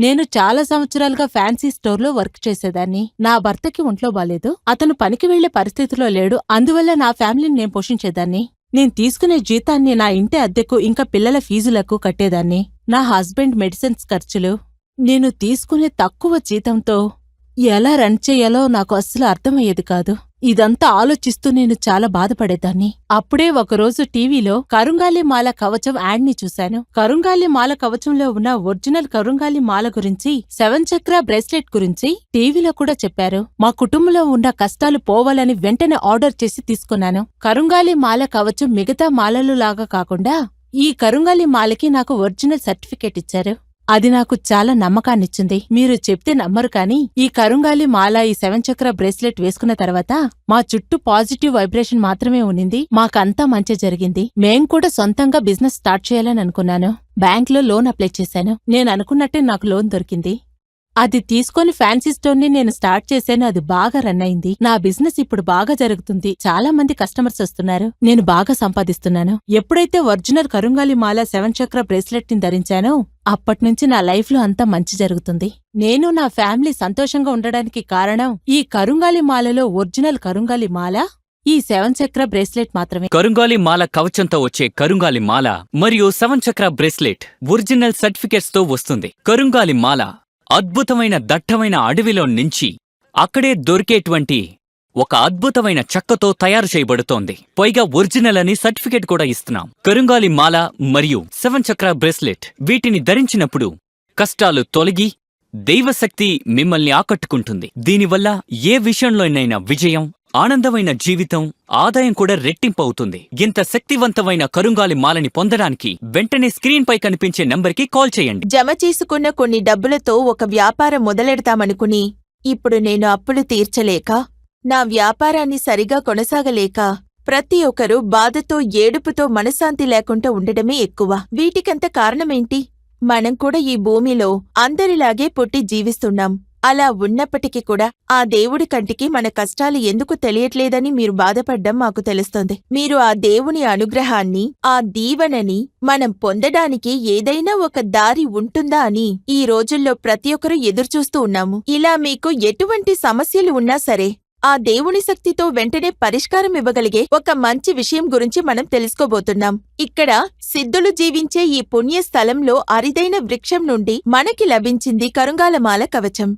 నేను చాలా సంవత్సరాలుగా ఫ్యాన్సీ స్టోర్లో వర్క్ చేసేదాన్ని. నా భర్తకి ఒంట్లో బాలేదు. అతను పనికి వెళ్ళే పరిస్థితిలో లేడు. అందువల్ల నా ఫ్యామిలీని నేను పోషించేదాన్ని. నేను తీసుకునే జీతాన్ని నా ఇంటి అద్దెకు ఇంకా పిల్లల ఫీజులకు కట్టేదాన్ని. నా హస్బెండ్ మెడిసిన్స్ ఖర్చులు. నేను తీసుకునే తక్కువ జీతంతో ఎలా రన్ చేయాలో నాకు అస్సలు అర్థమయ్యేది కాదు. ఇదంతా ఆలోచిస్తూ నేను చాలా బాధపడేదాన్ని. అప్పుడే ఒకరోజు టీవీలో కరుంగాలి మాల కవచం యాడ్ని చూశాను. కరుంగాలి మాల కవచంలో ఉన్న ఒరిజినల్ కరుంగాలి మాల గురించి సెవెన్ చక్ర బ్రేస్లెట్ గురించి టీవీలో కూడా చెప్పారు. మా కుటుంబంలో ఉన్న కష్టాలు పోవాలని వెంటనే ఆర్డర్ చేసి తీసుకున్నాను. కరుంగాలి మాల కవచం మిగతా మాలలు లాగా కాకుండా ఈ కరుంగాలి మాలకి నాకు ఒరిజినల్ సర్టిఫికేట్ ఇచ్చారు. అది నాకు చాలా నమ్మకాన్నిచ్చింది. మీరు చెప్తే నమ్మరు కాని ఈ కరుంగాలి మాల ఈ సెవెన్ చక్ర బ్రేస్లెట్ వేసుకున్న తర్వాత మా చుట్టూ పాజిటివ్ వైబ్రేషన్ మాత్రమే ఉన్నింది మాకంతా మంచి జరిగింది. మేం కూడా సొంతంగా బిజినెస్ స్టార్ట్ చేయాలని అనుకున్నాను. బ్యాంక్లో లోన్ అప్లై చేశాను. నేను అనుకున్నట్టే నాకు లోన్ దొరికింది. అది తీసుకొని ఫ్యాన్సీ స్టోర్ని నేను స్టార్ట్ చేశాను. అది బాగా రన్ అయింది. నా బిజినెస్ ఇప్పుడు బాగా జరుగుతుంది. చాలా మంది కస్టమర్స్ వస్తున్నారు. నేను బాగా సంపాదిస్తున్నాను. ఎప్పుడైతే ఒరిజినల్ కరుంగాలి మాల సెవెన్ చక్ర బ్రేస్లెట్ని ధరించానో అప్పట్నుంచి నా లైఫ్లో అంతా మంచి జరుగుతుంది. నేను నా ఫ్యామిలీ సంతోషంగా ఉండడానికి కారణం ఈ కరుంగాలి మాలలో ఒరిజినల్ కరుంగాలి మాల? ఈ సెవెన్ చక్ర బ్రేస్లెట్ మాత్రమే. కరుంగాలి మాల కవచంతో వచ్చే కరుంగాలి మాల మరియు సెవెన్ చక్ర బ్రేస్లెట్ ఒరిజినల్ సర్టిఫికెట్స్తో వస్తుంది. కరుంగాలి మాల అద్భుతమైన దట్టమైన అడవిలో నుంచి అక్కడే దొరికేటువంటి ఒక అద్భుతమైన చెక్కతో తయారు చేయబడుతోంది. పైగా ఒరిజినల్ అని సర్టిఫికేట్ కూడా ఇస్తున్నాం. కరుంగాలి మాల మరియు సెవెన్ చక్ర బ్రేస్లెట్ వీటిని ధరించినప్పుడు కష్టాలు తొలగి దైవశక్తి మిమ్మల్ని ఆకట్టుకుంటుంది. దీనివల్ల ఏ విషయంలోనైనా విజయం ఆనందమైన జీవితం ఆదాయం కూడా రెట్టింపు అవుతుంది. ఇంత శక్తివంతమైన కరుంగాలి మాలని పొందడానికి వెంటనే స్క్రీన్ పై కనిపించే నంబర్కి కాల్ చేయండి. జమ చేసుకున్న కొన్ని డబ్బులతో ఒక వ్యాపారం మొదలెడతామనుకుని ఇప్పుడు నేను అప్పులు తీర్చలేక నా వ్యాపారాన్ని సరిగా కొనసాగలేక ప్రతి ఒక్కరూ బాధతో ఏడుపుతో మనశ్శాంతి లేకుండా ఉండడమే ఎక్కువ. వీటికంత కారణమేంటి? మనం కూడా ఈ భూమిలో అందరిలాగే పుట్టి జీవిస్తున్నాం. అలా ఉన్నప్పటికీ కూడా ఆ దేవుడి కంటికి మన కష్టాలు ఎందుకు తెలియట్లేదని మీరు బాధపడ్డం మాకు తెలుస్తోంది. మీరు ఆ దేవుని అనుగ్రహాన్ని ఆ దీవెనని మనం పొందడానికి ఏదైనా ఒక దారి ఉంటుందా అని ఈ రోజుల్లో ప్రతి ఒక్కరూ ఎదురుచూస్తూ ఉన్నాము. ఇలా మీకు ఎటువంటి సమస్యలు ఉన్నా సరే ఆ దేవుని శక్తితో వెంటనే పరిష్కారం ఇవ్వగలిగే ఒక మంచి విషయం గురించి మనం తెలుసుకోబోతున్నాం. ఇక్కడ సిద్ధులు జీవించే ఈ పుణ్య స్థలంలో అరిదైన వృక్షం నుండి మనకి లభించింది కరుంగాలమాల కవచం.